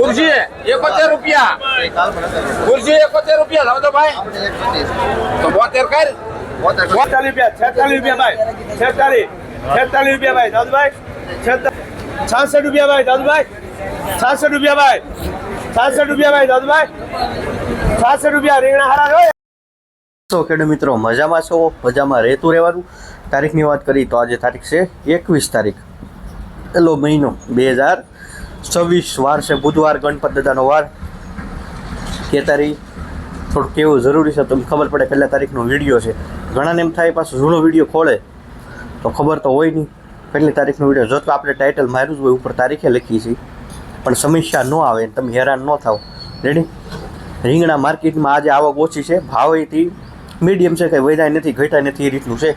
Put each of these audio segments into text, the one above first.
ખુરશી એકોતેર રૂપિયા. ખુરશી એકોતેર રૂપિયા લાવો તો ભાઈ. તો બોતેર કર. છેતાલીસ રૂપિયા છેતાલીસ રૂપિયા ભાઈ. છેતાલીસ. છેતાલીસ રૂપિયા ભાઈ દાદુભાઈ. છાસઠ રૂપિયા ભાઈ દાદુભાઈ. છાસઠ રૂપિયા ભાઈ. છાસઠ રૂપિયા ભાઈ દાદુભાઈ. છાસઠ રૂપિયા રીંગણા હારા હોય ખેડૂત મિત્રો મજામાં છો? મજામાં રહેતું રહેવાનું? તારીખની વાત કરી તો આજે તારીખ છે એકવીસ તારીખ. પેલો મહિનો બે હજાર છવ્વીસ વાર છે, બુધવાર ગણપત દાદાનો વાર. કે તારીખ થોડુંક કેવું જરૂરી છે, તમને ખબર પડે પહેલા તારીખનો વીડિયો છે. ઘણાને એમ થાય પાછો જૂનો વીડિયો ખોલે, તો ખબર તો હોય નહીં. પહેલી તારીખનો વીડિયો, જો તો આપણે ટાઇટલ માર્યું જ હોય, ઉપર તારીખે લખીએ છીએ પણ સમસ્યા ન આવે તમે હેરાન ન થાવ. રેડી રીંગણા માર્કેટમાં આજે આવક ઓછી છે ભાવ એથી મીડિયમ છે, કંઈ વધાય નથી, ઘટાય નથી એ રીતનું છે.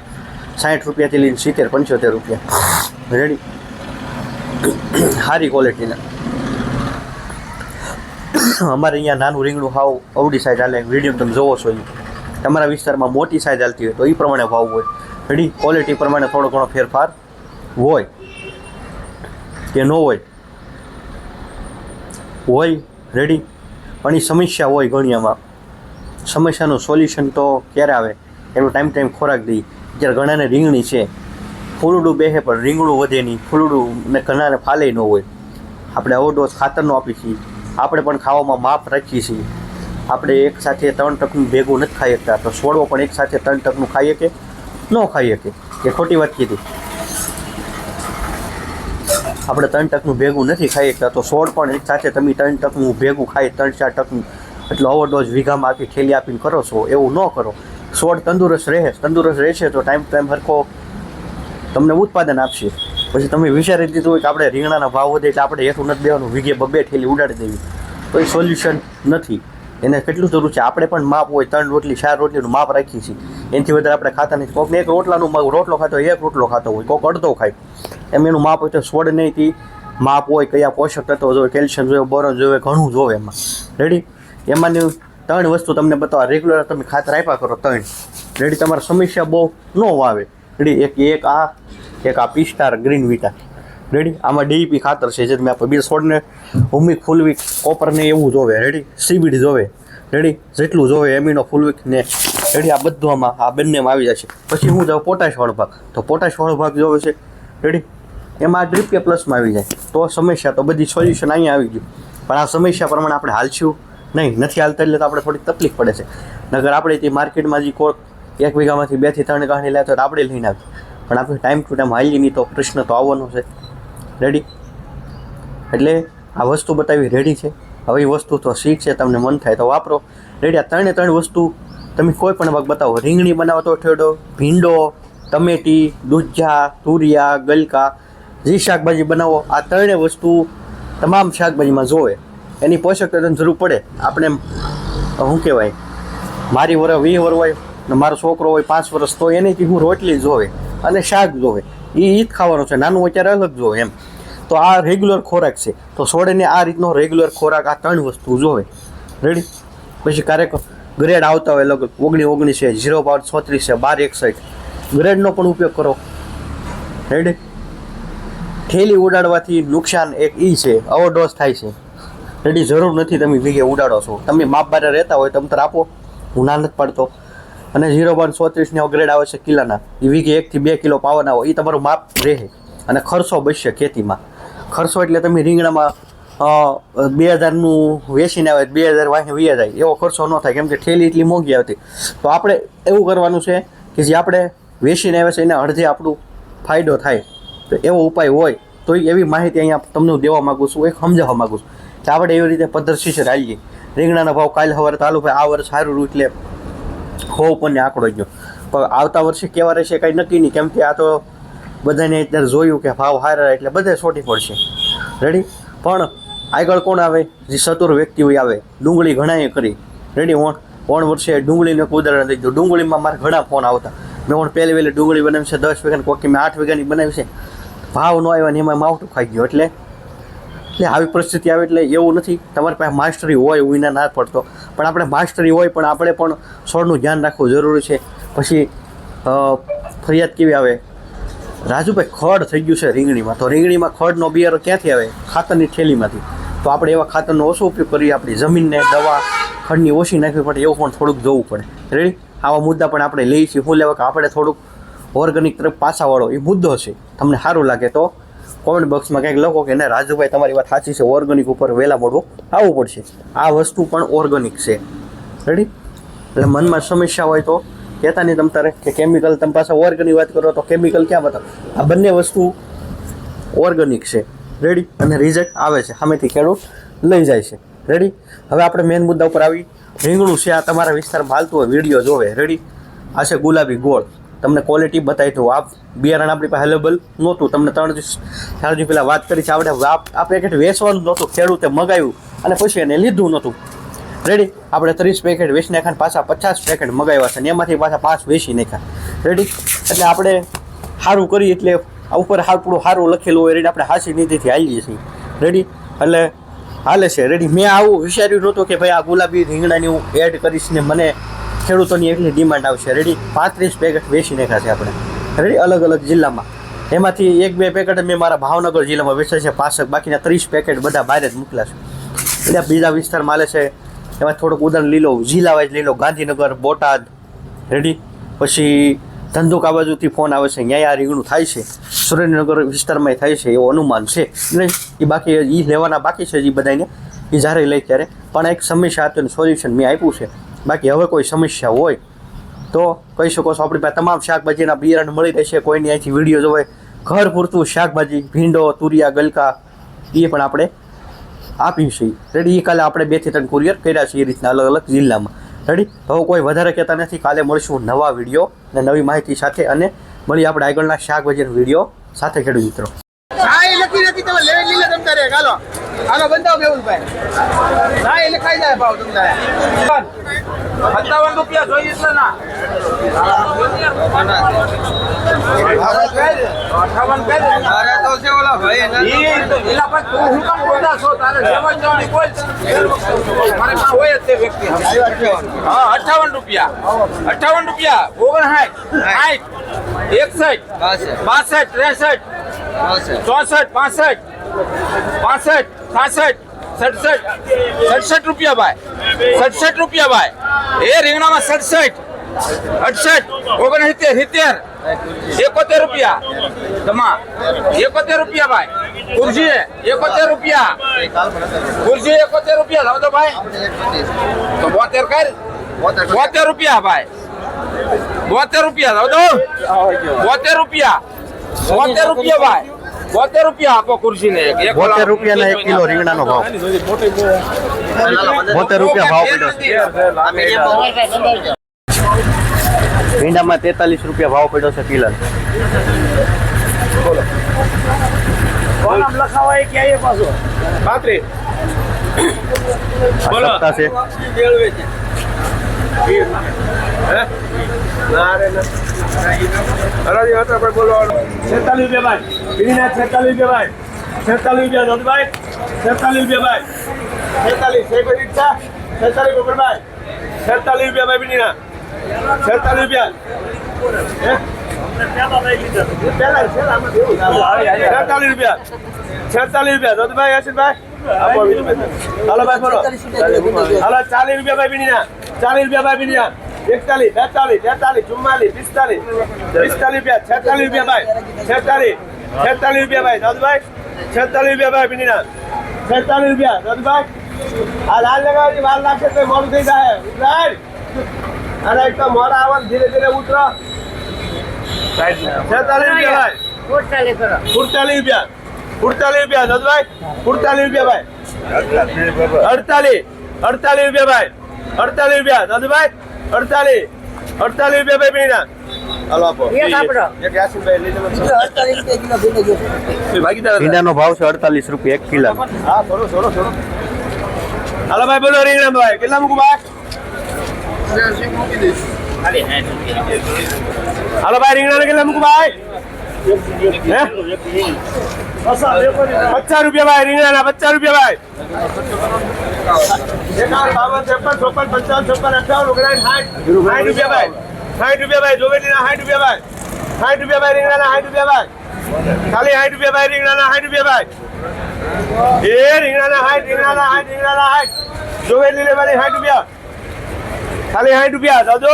સાઠ રૂપિયાથી લઈને સિત્તેર, પંચોતેર રૂપિયા. રેડી સારી ક્વોલિટીના અમારે અહીંયા નાનું રીંગણું હાવ અવડી સાઈઝ હાલે. મીડિયમ તમે જોવો છો તમારા વિસ્તારમાં મોટી સાઈઝ હાલતી હોય તો એ પ્રમાણે ભાવ હોય. રેડી ક્વોલિટી પ્રમાણે થોડો ઘણો ફેરફાર હોય. કે ન હોય. હોય. રેડી પણ એ સમસ્યા હોય ઘણી આમાં. સમસ્યાનું સોલ્યુશન તો ક્યારે આવે? એનું ટાઈમ ટાઈમ ખોરાક દઈ જ્યારે ઘણાને રીંગણી છે. ફૂલડું બેસે પણ રીંગણું વધે નહીં. ફૂલડું ને ઘણાને ફાલે ન હોય. આપણે અવડોઝ ખાતરનો આપીએ છીએ. આપણે પણ ખાવામાં માપ રાખીએ છીએ. આપણે એક સાથે ત્રણ ટકનું ભેગું નથી ખાઈ શકતા. તો છોડવો પણ એક સાથે ત્રણ ટકનું ખાઈએ કે ન ખાઈ શકે. એ ખોટી વાત કીધી. આપણે ત્રણ ટકનું ભેગું નથી ખાઈ શકતા. તો છોડ પણ એક સાથે તમે ત્રણ ટકનું ભેગું ખાઈ ત્રણ ચાર ટકનું. એટલે ઓવરડોઝ વીઘામાં આપી ઠેલી આપીને કરો છો. એવું ન કરો. છોડ તંદુરસ્ત રહે. તંદુરસ્ત રહેશે તો ટાઈમ ટાઈમ હરખો તમને ઉત્પાદન આપશે. પછી તમે વિચારી દીધું હોય કે આપણે રીંગણાના ભાવ વધે એટલે આપણે હેઠું નથી દેવાનું, વીઘે બબે ઠેલી ઉડાડી દેવી. તો એ સોલ્યુશન નથી. એને કેટલું જરૂર છે? આપણે પણ માપ હોય, ત્રણ રોટલી, ચાર રોટલીનું માપ રાખીએ છીએ. એનાથી વધારે આપણે ખાતા નથી. કોકને એક રોટલાનું રોટલો ખાતો હોય, એક રોટલો ખાતો હોય, કોક અડધો ખાય. એમ એનું માપ હોય તો સોડ નહીંથી માપ હોય કયા પોષક તત્વો જોઈએ કેલ્શિયમ જોઈએ બોરોન જોઈએ ઘણું જોવે એમાં. રેડી એમાંની ત્રણ વસ્તુ તમને બતાવવા. રેગ્યુલર તમે ખાતર આપ્યા કરો, ત્રણ. રેડી તમારા સમસ્યા બહુ ન આવે. રેડી, એક એક આ એક આ પિસ્ટાર ગ્રીન વિટા રેડી, આમાં ડીઈપી ખાતર છે જે તમે આપણે બે છોડને હુમિક ફૂલવીક, કોપરને એવું જોવે, રેડી, સીબીડી જોવે, રેડી, જેટલું જોવે એમિનો, ફૂલવીક ને, રેડી, આ બધું આમાં, આ બંનેમાં આવી જશે પછી હું જાઉં પોટાશ ભાગ. તો પોટાશ ભાગ જોવે છે, રેડી, એમાં ડ્રીપ કે પ્લસમાં આવી જાય. તો સમસ્યા તો બધી સોલ્યુશન અહીંયા આવી ગયું. પણ આ સમસ્યા પ્રમાણે આપણે હાલશું નહીં. નથી હાલતા એટલે તો આપણે થોડી તકલીફ પડે છે. નગર આપણે તે માર્કેટમાં જે કોક એક વીઘામાંથી બેથી ત્રણ ગાંઠી લે તો આપણે લઈને આવીએ પણ આપણે ટાઈમ ટુ ટાઈમ હાલી નહીં તો પ્રશ્ન તો આવવાનો છે. રેડી એટલે આ વસ્તુ બતાવી રેડી છે. હવે એ વસ્તુ તો શીખ છે, તમને મન થાય તો વાપરો. રેડી આ ત્રણે ત્રણ વસ્તુ તમે કોઈ પણ ભાગ બતાવો. રીંગણી બનાવો તો ઠેડો, ભીંડો, ટમેટી, દૂધજા, તુરિયા, ગલકા, જે શાકભાજી બનાવો, આ ત્રણે વસ્તુ તમામ શાકભાજીમાં જોવે. એની પોષક તત્વની જરૂર પડે. આપણે શું કહેવાય? મારી વર વી વર હોય. ને મારો છોકરો હોય, પાંચ વર્ષ, તો એનીથી હું રોટલી જોવે અને શાક જોવે. એ ઈ જ ખાવાનું છે. નાનું અત્યારે અલગ જોવે એમ. તો આ રેગ્યુલર ખોરાક છે. તો છોડેને આ રીતનો રેગ્યુલર ખોરાક આ ત્રણ વસ્તુ જોવે. રેડી પછી ક્યારેક ગ્રેડ આવતા હોય, લગભગ ઓગણી ઓગણીસ છે ઝીરો બાર છોત્રીસ છે, બાર એકસઠ. ગ્રેડનો પણ ઉપયોગ કરો. રેડી ઠેલી ઉડાડવાથી નુકસાન એક ઈ છે ઓવરડોઝ થાય છે. રેડી જરૂર નથી તમે વીઘે ઉડાડો છો. તમે માપ બારે રહેતા હોય તમે આપો. હું ના નથી પાડતો. અને ઝીરો પોઈન્ટ ચોત્રીસની ગ્રેડ આવે છે કિલ્લાના. એ વીઘે એકથી બે કિલો પાવાના હોય એ તમારું માપ રહે. અને ખર્ચો બચશે ખેતીમાં. ખર્ચો એટલે તમે રીંગણામાં બે હજારનું વેચીને આવે, બે હજાર વાહી વીએ જાય. એવો ખર્ચો ન થાય, કેમ કે ઠેલી એટલી મોંઘી આવતી. તો આપણે એવું કરવાનું છે કે જે આપણે વેચીને આવે છે, એને અડધે આપણું ફાયદો થાય. તો એવો ઉપાય હોય, તો એવી માહિતી અહીંયા તમને દેવા માગું છું, એક સમજાવવા માગું છું. કે આપણે એવી રીતે પદ્ધતિ છે રાલીએ રીંગણાના ભાવ કાલે સવારે ચાલુ ભાઈ આ વર્ષ સારું એટલે હો પણ આંકડો ગયો. પણ આવતા વર્ષે કેવા રહેશે કાંઈ નક્કી નહીં. કેમ કે આ તો બધાને અત્યારે જોયું કે ભાવ હારા એટલે બધે છોટી પડશે. રેડી પણ આગળ કોણ આવે? જે સતુર વ્યક્તિ હોય આવે, ડુંગળી ઘણાએ કરી. રેડી ઓણ ઓણ વર્ષે ડુંગળીને ઉદાહરણ દઈ દઉં. ડુંગળીમાં મારા ઘણા ફોન આવતા. મેં ઓણ પહેલી વહેલી ડુંગળી બનાવી છે, દસ વેગાની કોકી મેં આઠ વેગાની બનાવી છે. ભાવ ન આવ્યો ને એમાં માવઠું ખાઈ ગયો. એટલે એટલે આવી પરિસ્થિતિ આવે એટલે એવું નથી. તમારી પાસે માસ્ટરી હોય વિના ના પડતો. પણ આપણે માસ્ટરી હોય પણ આપણે પણ સ્વરનું ધ્યાન રાખવું જરૂરી છે. પછી ફરિયાદ કેવી આવે? રાજુભાઈ ખડ થઈ ગયું છે રીંગણીમાં. તો રીંગણીમાં ખડનો બિયારો ક્યાંથી આવે? ખાતરની થેલીમાંથી. તો આપણે એવા ખાતરનો ઓછો ઉપયોગ કરીએ. આપણી જમીનને, દવા, ખડની ઓછી નાખવી પડે. એવું પણ થોડુંક જોવું પડે. રેડી આવા મુદ્દા પણ આપણે લઈએ છીએ. શું લેવા કે આપણે થોડુંક ઓર્ગેનિક તરફ પાછાવાળો એ મુદ્દો છે. તમને સારું લાગે તો કોમેન્ટ બોક્સમાં કંઈક લખો કે ના, રાજુભાઈ તમારી વાત સાચી છે ઓર્ગેનિક ઉપર વહેલા મોડું આવવું પડશે. આ વસ્તુ પણ ઓર્ગેનિક છે. રેડી એટલે મનમાં સમસ્યા હોય તો કહેતા નહીં તમ તારે કે કેમિકલ તમે પાસે ઓર્ગેનિક વાત કરો તો કેમિકલ ક્યાં બતાવો? આ બંને વસ્તુ ઓર્ગેનિક છે. રેડી અને રિઝલ્ટ આવે છે. સામેથી ખેડૂત લઈ જાય છે. રેડી હવે આપણે મેઇન મુદ્દા ઉપર આવી. રીંગણું છે આ તમારા વિસ્તારમાં હાલતું હોય, વીડિયો જોવે. રેડી આ છે ગુલાબી ગોળ. તમને ક્વોલિટી બતાવી દઉં આ બિયારણ આપણી પાસે અવેલેબલ નહોતું. તમને ત્રણ ચાર પહેલાં વાત કરી છે આપણે. આ આ પેકેટ વેચવાનું નહોતું. ખેડૂતે મગાવ્યું અને પછી એને લીધું નહોતું. રેડી આપણે ત્રીસ પેકેટ વેચી નાખ્યા પાછા પચાસ પેકેટ મગાવ્યા છે. અને એમાંથી પાછા પાંચ વેચી નાખ્યા. રેડી એટલે આપણે સારું કરીએ એટલે ઉપર પૂરું સારું લખેલું હોય રેડી આપણે હાસી નીતિથી હાલીએ છીએ. રેડી એટલે હાલે છે. રેડી મેં આવું વિચાર્યું નહોતું કે ભાઈ આ ગુલાબી રીંગણાની હું એડ કરીશ ને મને ખેડૂતોની એટલી ડિમાન્ડ આવશે. રેડી પાંત્રીસ પેકેટ વેચી નાખ્યા છે આપણે. રેડી અલગ અલગ જિલ્લામાં. એમાંથી એક બે પેકેટ મેં મારા ભાવનગર જિલ્લામાં વેચ્યા છે. પાસક બાકીના ત્રીસ પેકેટ બધા બહાર જ મોકલ્યા છે. એટલે બીજા વિસ્તારમાં આલે છે. એમાં થોડુંક ઉદાહરણ લીલો જિલ્લા વાઇઝ લીલો ગાંધીનગર, બોટાદ. રેડી પછી ધંધુકા બાજુથી ફોન આવે છે. અહીંયા આ રીંગણું થાય છે. સુરેન્દ્રનગર વિસ્તારમાં થાય છે. એવું અનુમાન છે. ને એ બાકી એ લેવાના બાકી છે એ બધાને એ જ્યારે લઈ ત્યારે. પણ એક સમસ્યા હતું સોલ્યુશન મેં આપ્યું છે. બાકી હવે કોઈ સમસ્યા હોય તો કહી શકો છો, આપણી પાસે તમામ શાકભાજીના બિયારણ મળી રહેશે. કોઈની અહીંથી વીડિયો જોવે, ઘર પૂરતું શાકભાજી, ભીંડો, તુરિયા, ગલકા, એ પણ આપણે આપી છે રેડી એ કાલે આપણે બેથી ત્રણ કુરિયર કર્યા છે એ રીતના અલગ અલગ જિલ્લામાં. રેડી હવે કોઈ વધારે કહેતા નથી, કાલે મળશું નવા વીડિયો અને નવી માહિતી સાથે અને મળી આપણે આગળના શાકભાજીનો વીડિયો સાથે. ખેડૂત મિત્રો. લીલે તમ તારે હાલો. હાલો બંધાવ મેહુલભાઈ ના એ લખાઈ જાય ભાવ તમને. તારે સત્તાવન રૂપિયા જોઈએ છે ના. અઠાવન. અરે તો છે ઓલા ભાઈ એલા પણ તું હું કામ બોલતા છો? તારે જેમાં જવાની કોઈ મારે પાસે હોય જ તે વ્યક્તિ. હા, અઠ્ઠાવન રૂપિયા. અઠ્ઠાવન રૂપિયા. ઓગણસાઠ સાઠ એકસઠ બાસઠ. ત્રેસઠ ચોસઠ પાસઠ પાસઠ છાસઠ સડસઠ સડસઠ રૂપિયા ભાઈ સડસઠ રૂપિયા ભાઈ એ રીંગણામાં સડસઠ અડસઠ ઓગણસિત્તેર સિત્તેર એકોતેર રૂપિયા તમા એકોતેર રૂપિયા ભાઈ ખુરશી એકોતેર રૂપિયા ખુરશી એકોતેર રૂપિયા લાવો તો ભાઈ તો બોતેર કર બોતેર રૂપિયા ભાઈ બોતેર રૂપિયા લાવો તો બોતેર રૂપિયા બોતેર રૂપિયા ભાઈ બોતેર રૂપિયા આપો ખુરશી ને બોતેર રૂપિયા ના રૂપિયાના એક કિલો રીંગણાનો ભાવ. બોતેર રૂપિયા ભાવ પડ્યો છે. ભીંડામાં તેતાલીસ રૂપિયા ભાવ પડ્યો છે કિલો લખાવાય કે આયે પાછો? પાંત્રીસ. બોલો. છે? ના ના. છેતાલીસ રૂપિયા ભાઈ. બીડીના છેતાલીસ રૂપિયા ભાઈ. છેતાલીસ રૂપિયા ધોધભાઈ છેતાલીસ રૂપિયા ભાઈ. છેતાલીસ છે કોઈ ઈચ્છા છેતાલીસ ઉપર ભાઈ. છેતાલીસ રૂપિયા ભાઈ બીડીના છેતાલીસ રૂપિયા છેતાલીસ રૂપિયા છેતાલીસ રૂપિયા આપો બીજું હાલો ભાઈ બોલો. હાલો ચાલીસ રૂપિયા ભાઈ બીડીના ચાલીસ રૂપિયા ભાઈ બીડીના એકતાલીસ બેતાલીસ તેતાલીસ ચુમ્માલીસ પિસ્તાલીસ. પિસ્તાલીસ રૂપિયા છેતાલીસ રૂપિયા ભાઈ. છેતાલીસ. છેતાલીસ રૂપિયા ભાઈ દાદુભાઈ છેતાલીસ રૂપિયા ભાઈ બીડીના છેતાલીસ રૂપિયા દાદુભાઈ આ લાલ લગાવવાની વાર લાગશે તો મોડું થઈ જાય. ઉતરાય. અને એક તો મોડા આવે ધીરે ધીરે ઉતરો. છેતાલીસ રૂપિયા ભાઈ. સુડતાલીસ રૂપિયા. સુડતાલીસ રૂપિયા દાદુભાઈ સુડતાલીસ રૂપિયા ભાઈ. અડતાલીસ. અડતાલીસ રૂપિયા ભાઈ. અડતાલીસ રૂપિયા દાદુભાઈ અડતાલીસ. અડતાલીસ રૂપિયા ભાઈ પીના ભીંડાનો ભાવ છે અડતાલીસ રૂપિયા એક કિલો. હાલો ભાઈ બોલો રીંગણા ભાઈ કેટલા મૂકું ભાઈ? હાલો ભાઈ રીંગણા કેટલા મૂકું ભાઈ? પચાસ રૂપિયા ભાઈ રીંગણાના પચાસ રૂપિયા ભાઈ. એકાવન બાવન ત્રેપન ચોપન પંચાવન ચોપન અઠાવન ઓગણાઠ સાઠ સાઠ રૂપિયા ભાઈ. સાઠ રૂપિયા ભાઈ જોવેટીના સાઠ રૂપિયા ભાઈ સાઠ રૂપિયા ભાઈ રીંગણાના સાઠ રૂપિયા ભાઈ ખાલી સાઠ રૂપિયા ભાઈ રીંગણાના સાઠ રૂપિયા ભાઈ એ રીંગણાના હાઈટ રીંગણાના હાઈટ રીંગણાના હાઈટ જોવેલી લેવાની સાઠ રૂપિયા ખાલી સાઠ રૂપિયા દાદુ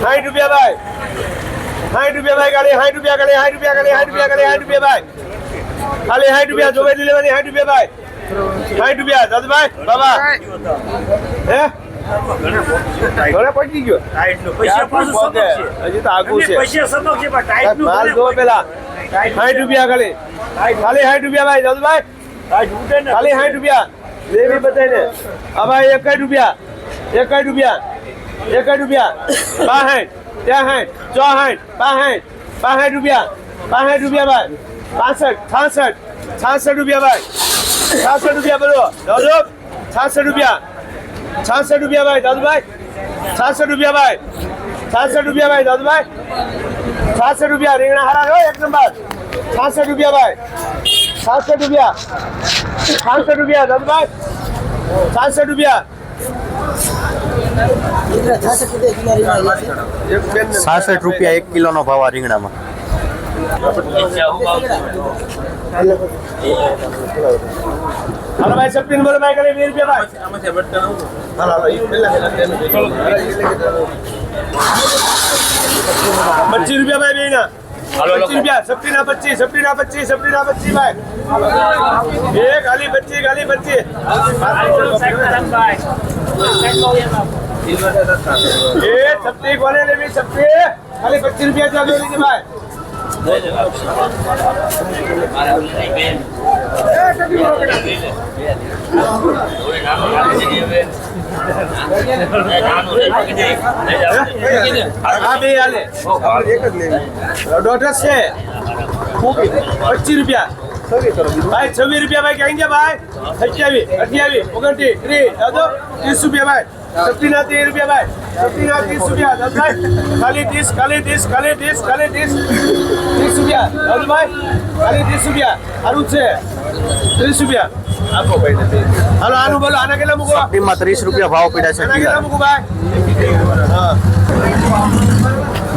સાઠ રૂપિયા ભાઈ સાઠ રૂપિયા ભાઈ ખાલી સાઠ રૂપિયા ખાલી સાઠ રૂપિયા ખાલી સાઠ રૂપિયા ખાલી સાઠ રૂપિયા ભાઈ ખાલી સાઠ રૂપિયા જોવેલી લેવાની સાઠ રૂપિયા ભાઈ સાઠ રૂપિયા દાદુભાઈ બાબા હે ગયો. હજી તો આગું છે. માલ જો પેલા. સાઠ રૂપિયા ખાલી. ખાલી સાઠ રૂપિયા ભાઈ દાદુભાઈ. ખાલી સાઠ રૂપિયા. લેવી બધાને આ ભાઈ એકાઠ રૂપિયા. એકાઠ રૂપિયા. એકાઠ રૂપિયા. બાસઠ ત્રેસઠ ચોસઠ બાસઠ બાસઠ રૂપિયા. બાસઠ રૂપિયા ભાઈ. પાસઠ છાસઠ. છાસઠ રૂપિયા ભાઈ. છાસઠ રૂપિયા બોલો. દાદુ છાસઠ રૂપિયા. છાસઠ રૂપિયા ભાઈ, દાદુભાઈ. છાસઠ રૂપિયા ભાઈ. છાસઠ રૂપિયા ભાઈ, દાદુભાઈ. છાસઠ રૂપિયા, રીંગણા હારા હોય એક નંબર. છાસઠ રૂપિયા ભાઈ. છાસઠ રૂપિયા. છાસઠ રૂપિયા, દાદુભાઈ. છાસઠ રૂપિયા. સાસઠ રૂપિયા એક કિલોનો ભાવ આ રીંગણામાં. હાલો ભાઈ સપ્તીન બોલો ભાઈ કરે વીસ રૂપિયા ભાઈ હાલો, હાલો, ઈ પેલા પેલા તેનું પચીસ રૂપિયા ભાઈ બેના પચીસ રૂપિયા સપ્તીના પચીસ સપ્તીના પચીસ સપ્તીના પચીસ ભાઈ એ ખાલી પચીસ ખાલી પચીસ એ સપ્તી કોને લેવી સપ્તી ખાલી પચીસ રૂપિયા ચાલુ લીધી ભાઈ હા બે હાલે છે પચીસ રૂપિયા ભાઈ, છવ્વીસ રૂપિયા ભાઈ, ક્યાં ગયા ભાઈ? સત્યાવીસ, અઠ્યાવીસ, ઓગણત્રીસ, ત્રીસ ત્રીસ રૂપિયા ભાઈ. સત્તીના ત્રીસ રૂપિયા ભાઈ. સત્તીના ત્રીસ રૂપિયા. દાદાભાઈ ખાલી ત્રીસ ખાલી ત્રીસ ખાલી ત્રીસ ખાલી ત્રીસ. ત્રીસ રૂપિયા. દાદુભાઈ ખાલી ત્રીસ રૂપિયા. સારું છે. ત્રીસ રૂપિયા. આપો ભાઈ હાલો આનું બોલો. આના કેટલા મૂકો સબ્જીમાં ત્રીસ રૂપિયા ભાવ પડ્યા છે આના કેટલા મૂકો ભાઈ?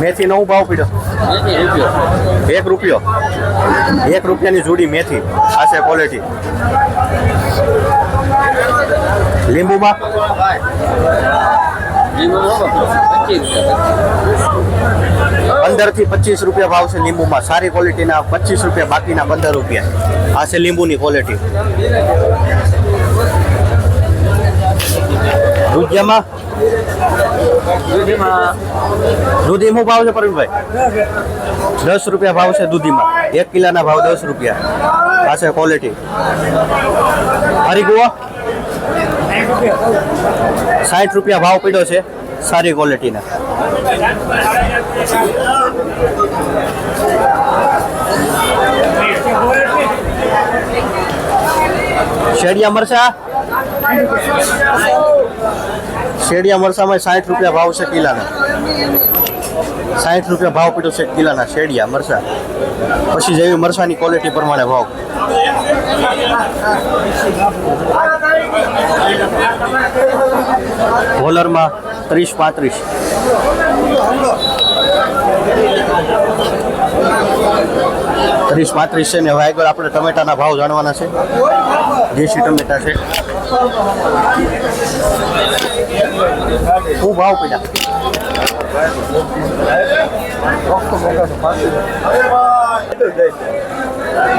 મેથી નવું ભાવ પીડ્યો એક રૂપિયો. એક રૂપિયાની જોડી મેથી. આ છે ક્વોલિટી લીંબુમાં પંદરથી પચીસ રૂપિયા ભાવ છે લીંબુમાં. સારી ક્વોલિટીના પચીસ રૂપિયા, બાકીના પંદર રૂપિયા. આ છે લીંબુની ક્વોલિટી દૂધિયામાં? દૂધીમાં ભાવ છે પ્રવીણભાઈ દસ રૂપિયા ભાવ છે દૂધીમાં. એક કિલોના ભાવ દસ રૂપિયા. આ છે ક્વોલિટી હરી ગુવા સાઠ રૂપિયા ભાવ પડ્યો છે સારી ક્વોલિટીના. શેડિયા મરચા? શેડિયા મરચામાં સાઠ રૂપિયા ભાવ છે કિલાના. સાઠ રૂપિયા ભાવ પીડો છે કિલાના શેડિયા મરચા. પછી જેવી મરચાની ક્વોલિટી પ્રમાણે ભાવ. હોલરમાં ત્રીસ પાંત્રીસ. ત્રીસ પાંત્રીસ છે ને હવે આગળ આપણે ટમેટાના ભાવ જાણવાના છે. દેશી ટમેટા છે. શું ભાવ પડ્યા?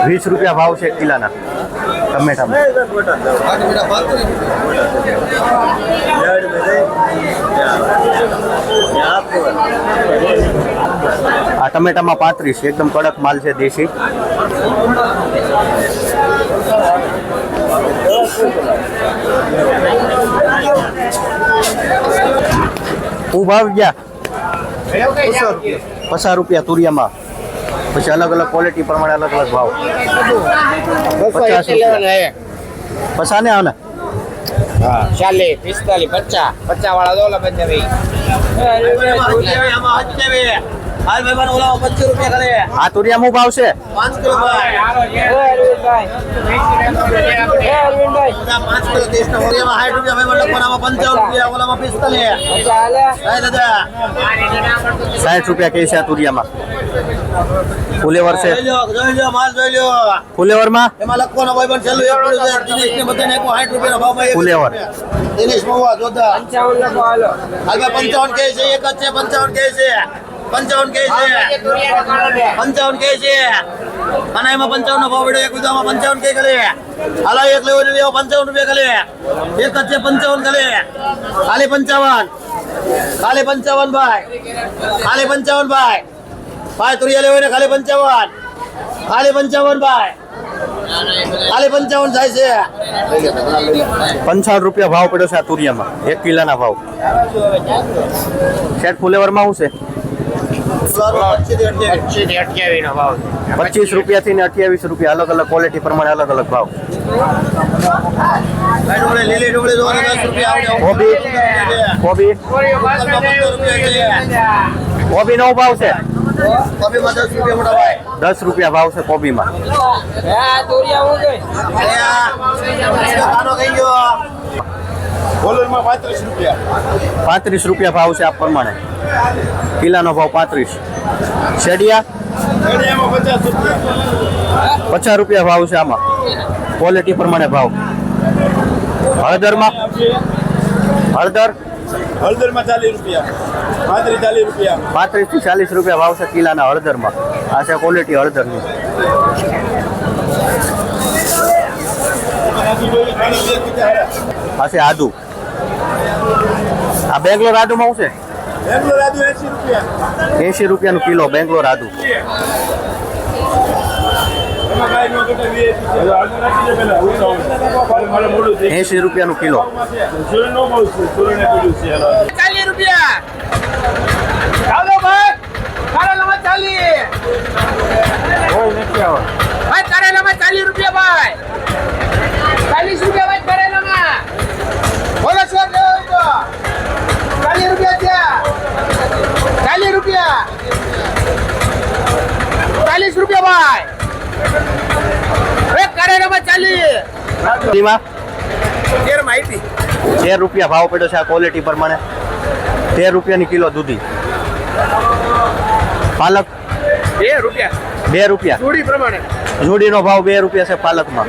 વીસ રૂપિયા ભાવ છે કિલાના. ટમેટામાં. આ ટમેટામાં પાંત્રીસ એકદમ કડક માલ છે દેશી. ઊભા ગયા. પચાસ રૂપિયા તુરિયામાં. પછી અલગ અલગ ક્વોલિટી પ્રમાણે અલગ અલગ ભાવ પચાસ રૂપિયા પચાસ ને આને ચાલીસ પિસ્તાલીસ પચાસ પચાસ વાળા દોલા બંને હાલ રૂપિયા આ તુરિયા હું ભાવ છે પાંચ કિલો ભાઈ બધા પાંચ કિલો દેશના ઓરિયામાં સાઠ રૂપિયા પંચાવન રૂપિયા રૂપિયા કે છે આ તુરિયામાં. ફુલેવર છે લો ફુલેવરમાં એમાં લખવાનો ભાઈ પણ છેલ્લું એક પડ્યું છે દિનેશને બધાને આપ્યો સાઠ રૂપિયાનો ભાવમાં ફુલેવર. દિનેશ મહુવા જોતા હાલ. ભાઈ પંચાવન કે છે એક જ છે પંચાવન કે છે. પંચાવન કે છે. પંચાવન કે છે. અને એમાં પંચાવન નો ભાવ પડ્યો એક બીજામાં પંચાવન કે કરે હાલા, એક લેવો લેવો, પંચાવન રૂપિયા કરે એક જ છે, પંચાવન કરે ખાલી પંચાવન. ખાલી પંચાવન ભાઈ. ખાલી પંચાવન ભાઈ. ભાઈ, તુરિયા લેવો ને ખાલી પંચાવન. ખાલી પંચાવન ભાઈ. ખાલી પંચાવન થાય છે. પંચાવન રૂપિયા ભાવ પડ્યો છે આ તુરિયામાં. એક કિલાના ભાવ. શેઠ ફુલેવરમાં શું છે? પચીસ રૂપિયા થી ને અઠ્યાવીસ રૂપિયા અલગ અલગ ક્વોલિટી પ્રમાણે અલગ અલગ ભાવ. કોબી? કોબી. કોબી નો ભાવ છે? દસ રૂપિયા ભાવ છે કોબીમાં. અરે પાંત્રીસ રૂપિયા. પાંત્રીસ રૂપિયા ભાવ છે આ પ્રમાણે. કિલ્લાનો ભાવ પાંત્રીસ. શેડિયા? પચાસ રૂપિયા. ભાવ છે આમાં. ક્વોલિટી પ્રમાણે ભાવ. હળદરમાં? હળદર? હળદરમાં ચાલીસ રૂપિયા. પાંત્રીસ ચાલીસ રૂપિયા. પાંત્રીસથી ચાલીસ રૂપિયા ભાવ છે કિલ્લાના હળદરમાં. આ છે ક્વોલિટી હળદરની. આ છે આદુ. આ બેંગ્લોર આદુમાં શું છે? એસી રૂપિયાનું કિલો બેંગ્લોર આદુ એસી રૂપિયાનું કિલો. ચાલીસ રૂપિયા. ચાલો ભાઈ ચાલીસ. ચાલીસ રૂપિયા ભાઈ ચાલીસ રૂપિયા ભાઈ કારેલામાં બોલો શું લેવો હોય તો ચાલીસ રૂપિયા ત્યાં ચાલીસ રૂપિયા ચાલીસ રૂપિયા ભાઈ હવે કારેલામાં ચાલીસ એમાં તેર માહિતી. તેર રૂપિયા ભાવ પડ્યો છે આ ક્વોલિટી પ્રમાણે. તેર રૂપિયાની કિલો દૂધી. પાલક? બે રૂપિયા. બે રૂપિયા. જોડી પ્રમાણે. જોડીનો ભાવ બે રૂપિયા છે પાલકમાં.